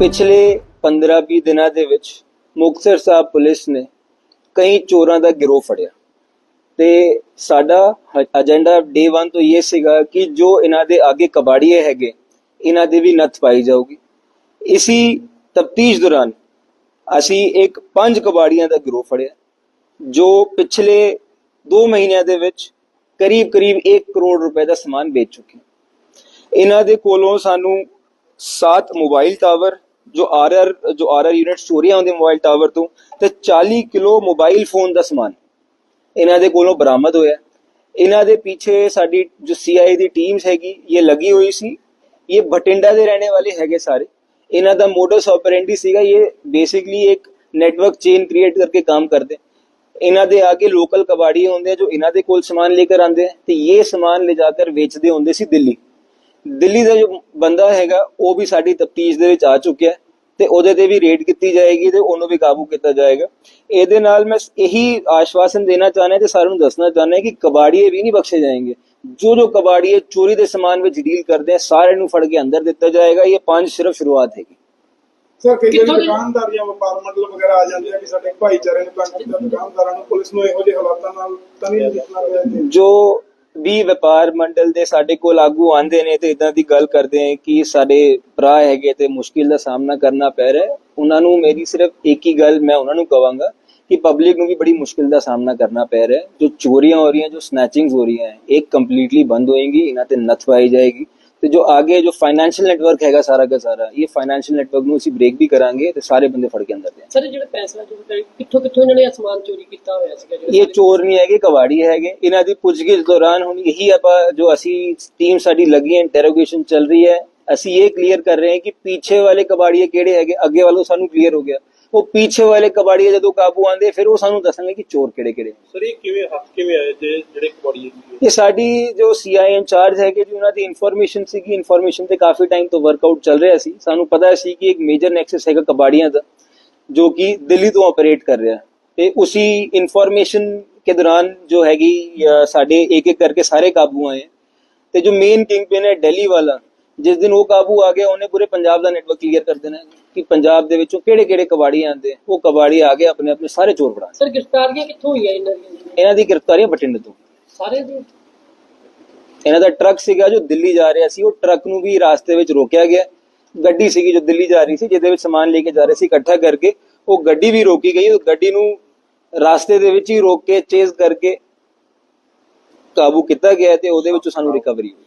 ਪਿਛਲੇ 15-20 ਦਿਨਾਂ ਦੇ ਵਿੱਚ ਮੁਕਤਸਰ ਸਾਹਿਬ ਪੁਲਿਸ ਨੇ ਕਈ ਚੋਰਾਂ ਦਾ ਗਿਰੋਹ ਫੜਿਆ। ਤੇ ਸਾਡਾ ਏਜੰਡਾ ਡੇ 1 ਤੋਂ ਇਹ ਸੀਗਾ ਕਿ ਜੋ ਇਹਨਾਂ ਦੇ ਅੱਗੇ ਕਬਾੜੀਏ ਹੈਗੇ, ਇਹਨਾਂ ਦੇ ਵੀ ਨੱਥ ਪਾਈ ਜਾਊਗੀ। ਇਸੀ ਤਫਤੀਸ਼ ਦੌਰਾਨ ਅਸੀਂ ਇੱਕ ਪੰਜ ਕਬਾੜੀਆਂ ਦਾ ਗਿਰੋਹ ਫੜਿਆ, ਜੋ ਪਿਛਲੇ 2 ਮਹੀਨਿਆਂ ਦੇ ਵਿੱਚ ਕਰੀਬ ਕਰੀਬ 1 ਕਰੋੜ ਰੁਪਏ ਦਾ ਸਮਾਨ ਵੇਚ ਚੁੱਕੇ। ਇਹਨਾਂ ਦੇ ਕੋਲੋਂ ਸਾਨੂੰ 7 ਮੋਬਾਈਲ ਟਾਵਰ ਜੋ ਆਰਆਰ ਜੋ ਆਰਆਰ ਯੂਨਿਟ ਚੋਰੀਆਂ ਹੁੰਦੇ ਮੋਬਾਈਲ ਟਾਵਰ ਤੋਂ, ਤੇ 40 ਕਿਲੋ ਮੋਬਾਈਲ ਫੋਨ ਦਾ ਸਮਾਨ। ਇਹਨਾਂ ਦੇ ਕੋਲੋਂ ਬਰਾਮਦ ਹੋਇਆ। ਇਹਨਾਂ ਦੇ ਪਿੱਛੇ ਸਾਡੀ ਜੋ ਸੀਆਈ ਦੀ ਟੀਮਸ ਹੈਗੀ, ਇਹ ਲੱਗੀ ਹੋਈ ਸੀ। ਇਹ ਬਟਿੰਡਾ ਦੇ ਰਹਿਣੇ ਵਾਲੇ ਹੈਗੇ ਸਾਰੇ। ਇਹਨਾਂ ਦਾ ਮੋਡਸ ਆਪਰੈਂਡੀ ਸੀਗਾ, ਇਹ ਬੇਸਿਕਲੀ ਇੱਕ ਨੈਟਵਰਕ ਚੇਨ ਕ੍ਰੀਏਟ ਕਰਕੇ ਕੰਮ ਕਰਦੇ। ਇਹਨਾਂ ਦੇ ਆਗੇ ਲੋਕਲ ਕਬਾੜੀ ਹੁੰਦੇ ਆ ਜੋ ਇਹਨਾਂ ਦੇ ਕੋਲ ਸਮਾਨ ਲੈ ਕੇ ਆਉਂਦੇ ਤੇ ਇਹ ਸਮਾਨ ਲੈ ਜਾकर ਵੇਚਦੇ ਹੁੰਦੇ ਸੀ ਦਿੱਲੀ। ਦਿੱਲੀ ਦਾ ਜੋ ਬੰਦਾ ਹੈਗਾ ਉਹ ਵੀ ਸਾਡੀ ਤਫਤੀਸ਼ ਦੇ ਵਿੱਚ ਆ ਚੁੱਕਿਆ ਤੇ ਉਹਦੇ ਤੇ ਵੀ ਰੇਡ ਕੀਤੀ ਜਾਏਗੀ ਤੇ ਉਹਨੂੰ ਵੀ ਕਾਬੂ ਕੀਤਾ ਜਾਏਗਾ। ਇਹਦੇ ਨਾਲ ਮੈਂ ਇਹੀ ਆਸ਼ਵਾਸਨ ਦੇਣਾ ਚਾਹੁੰਦਾ ਤੇ ਸਾਰਿਆਂ ਨੂੰ ਦੱਸਣਾ ਚਾਹੁੰਦਾ ਕਿ ਕਬਾੜੀਏ ਵੀ ਨਹੀਂ ਬਖਸ਼ੇ ਜਾਣਗੇ ਜੋ ਜੋ ਕਬਾੜੀਏ ਚੋਰੀ ਦੇ ਸਮਾਨ ਵਿੱਚ ਡੀਲ ਕਰਦੇ ਆ ਸਾਰਿਆਂ ਨੂੰ ਫੜ ਕੇ ਅੰਦਰ ਦਿੱਤਾ ਜਾਏਗਾ। ਇਹ ਪੰਜ ਸਿਰਫ ਸ਼ੁਰੂਆਤ ਹੈਗੀ। ਸਰ ਕਈ ਕਿੱਥੋਂ ਵਾਰੀ ਦੀ- ਦੁਕਾਨਦਾਰ ਜਾਂ ਵਪਾਰ ਮੰਡਲ ਵਗੈਰਾ ਆ ਜਾਂਦੇ ਆ ਕਿ ਸਾਡੇ ਭਾਈਚਾਰੇ ਨੂੰ ਤੰਗ ਕੀਤਾ ਦੁਕਾਨਦਾਰਾਂ ਨੂੰ ਪੁਲਿਸ ਨੂੰ ਇਹੋ ਜਿਹੇ ਹਾਲਾਤਾਂ ਨਾਲ ਤਾਂ ਨਹੀਂ ਨਿਪਟਣਾ ਪਿਆ ਜੀ। ਜੋ ਵੀ ਵਪਾਰ ਮੰਡਲ ਦੇ ਸਾਡੇ ਕੋਲ ਆਗੂ ਆਂਦੇ ਨੇ ਤੇ ਇਦਾਂ ਦੀ ਗੱਲ ਕਰਦੇ ਆ ਕਿ ਸਾਡੇ ਭਰਾ ਹੈਗੇ ਤੇ ਮੁਸ਼ਕਿਲ ਦਾ ਸਾਹਮਣਾ ਕਰਨਾ ਪੈ ਰਿਹਾ ਹੈ। ਉਹਨਾਂ ਨੂੰ ਮੇਰੀ ਸਿਰਫ ਇੱਕ ਹੀ ਗੱਲ ਮੈਂ ਉਹਨਾਂ ਨੂੰ ਕਵਾਂਗਾ ਕਿ ਪਬਲਿਕ ਨੂੰ ਵੀ ਬੜੀ ਮੁਸ਼ਕਿਲ ਦਾ ਸਾਹਮਣਾ ਕਰਨਾ ਪੈ ਰਿਹਾ ਜੋ ਚੋਰੀਆਂ ਹੋ ਰਹੀਆਂ, ਜੋ ਸਨੈਚਿੰਗਸ ਹੋ ਰਹੀਆਂ, ਇਹ ਕੰਪਲੀਟਲੀ ਬੰਦ ਹੋਏਗੀ, ਇਹਨਾਂ ਤੇ ਨੱਥ ਪਾਈ ਜਾਏਗੀ ਤੇ ਜੋ ਆਗੇ ਜੋ ਫਾਈਨੈਂਸ਼ੀਅਲ ਨੈਟਵਰਕ ਹੈਗਾ ਸਾਰਾ ਦਾ ਸਾਰਾ ਇਹ ਫਾਈਨੈਂਸ਼ੀਅਲ ਨੈਟਵਰਕ ਨੂੰ ਅਸੀਂ ਬ੍ਰੇਕ ਵੀ ਕਰਾਂਗੇ ਤੇ ਸਾਰੇ ਬੰਦੇ ਫੜ ਕੇ ਅੰਦਰ ਦੇ ਸਰ ਜਿਹੜਾ ਪੈਸਾ ਕਰੀ- ਕਿੱਥੋਂ ਕਿੱਥੋਂ ਇਹਨਾਂ ਨੇ ਸਮਾਨ ਚੋਰੀ ਕੀਤਾ ਹੋਇਆ ਸੀਗਾ ਇਹ ਚੋਰ ਨਹੀਂ ਹੈਗੇ ਕਬਾੜੀ ਹੈਗੇ। ਇਹਨਾਂ ਦੀ ਪੁੱਛਗਿੱਛ ਦੌਰਾਨ ਹੁਣ ਇਹੀ ਆਪਾਂ ਜੋ ਅਸੀਂ ਟੀਮ ਸਾਡੀ ਲੱਗੀ ਹੈ ਇੰਟਰੋਗੇਸ਼ਨ ਚੱਲ ਰਹੀ ਹੈ। ਅਸੀਂ ਇਹ ਕਲੀਅਰ ਕਰ ਰਹੇ ਹਾਂ ਕਿ ਪਿੱਛੇ ਵਾਲੇ ਕਬਾੜੀਏ ਕਿਹੜੇ ਹੈਗੇ? ਅੱਗੇ ਵਾਲੋਂ ਸਾਨੂੰ ਕਲੀਅਰ ਹੋ ਗਿਆ। ਉਹ ਪਿੱਛੇ ਵਾਲੇ ਕਬਾੜੀਏ ਜਦੋਂ ਕਾਬੂ ਆਂਦੇ ਫਿਰ ਉਹ ਸਾਨੂੰ ਦੱਸਣਗੇ ਕਿ ਚੋਰ ਕਿਹੜੇ ਕਿਹੜੇ ਸਰ ਇਹ ਕਿਵੇਂ ਹੱਥ ਕਿਵੇਂ ਆਏ ਜੇ ਜਿਹੜੇ ਕਬਾੜੀਏ ਇਹ ਸਾਡੀ ਜੋ ਸੀਆਈ ਇੰਚਾਰਜ ਹੈਗੇ ਜੀ ਉਹਨਾਂ ਦੀ ਇਨਫੋਰਮੇਸ਼ਨ ਸੀਗੀ। ਇਨਫੋਰਮੇਸ਼ਨ ਤੇ ਕਾਫੀ ਟਾਈਮ ਤੋਂ ਵਰਕਆਊਟ ਚੱਲ ਰਿਹਾ ਸੀ। ਸਾਨੂੰ ਪਤਾ ਸੀ ਕਿ ਇੱਕ ਮੇਜਰ ਨੈਕਸਸ ਹੈਗਾ ਕਬਾੜੀਆਂ ਦਾ ਜੋ ਕਿ ਦਿੱਲੀ ਤੋਂ ਆਪਰੇਟ ਕਰ ਰਿਹਾ। ਤੇ ਉਸੇ ਇਨਫੋਰਮੇਸ਼ਨ ਕੇ ਦੌਰਾਨ ਜੋ ਹੈਗੀ ਸਾਡੇ ਇੱਕ ਇੱਕ ਕਰਕੇ ਸਾਰੇ ਕਾਬੂ ਆਏ। ਤੇ ਜੋ ਮੇਨ ਕਿੰਗ ਪਿਨ ਹੈ ਦਿੱਲੀ ਵਾਲਾ ਜਿਸ ਦਿਨ ਉਹ ਕਾਬੂ ਆ ਗਿਆ ਉਹਨੇ ਪੂਰੇ ਪੰਜਾਬ ਦਾ ਨੈਟਵਰਕ ਕਲੀਅਰ ਕਰ ਦੇਣਾ ਕਿ ਪੰਜਾਬ ਦੇ ਵਿੱਚੋਂ ਕਿਹੜੇ ਕਿਹੜੇ ਕਬਾੜੀ ਆਂਦੇ ਉਹ ਕਬਾੜੀ ਆ ਗਏ ਆਪਣੇ ਆਪਣੇ ਸਾਰੇ ਚੋਰ ਫੜਾ ਸਰ ਗ੍ਰਿਫਤਾਰੀਆਂ ਕਿੱਥੋਂ ਹੋਈਆਂ ਇਹਨਾਂ ਦੀਆਂ? ਇਹਨਾਂ ਦੀ ਗ੍ਰਿਫਤਾਰੀਆਂ ਬਠਿੰਡੇ ਤੋਂ। ਸਾਰੇ ਦੀ? ਇਹਨਾਂ ਦਾ ਟਰੱਕ ਸੀਗਾ ਜੋ ਦਿੱਲੀ ਜਾ ਰਿਹਾ ਸੀ ਉਹ ਟਰੱਕ ਨੂੰ ਵੀ ਰਾਸਤੇ ਵਿੱਚ ਰੋਕਿਆ ਗਿਆ। ਗੱਡੀ ਸੀਗੀ ਜੋ ਦਿੱਲੀ ਜਾ ਰਹੀ ਸੀ ਜਿਹਦੇ ਵਿੱਚ ਸਮਾਨ ਲੈ ਕੇ ਜਾ ਰਹੇ ਸੀ ਇਕੱਠਾ ਕਰਕੇ। ਉਹ ਗੱਡੀ ਵੀ ਰੋਕੀ ਗਈ ਉਹ ਗੱਡੀ ਨੂੰ ਰਾਸਤੇ ਦੇ ਵਿੱਚ ਹੀ ਰੋਕ ਕੇ ਚੇਜ਼ ਕਰਕੇ ਕਾਬੂ ਕੀਤਾ ਗਿਆ ਤੇ ਉਹਦੇ ਵਿੱਚੋਂ ਸਾਨੂੰ ਰਿਕਵਰੀ ਹੋਈ।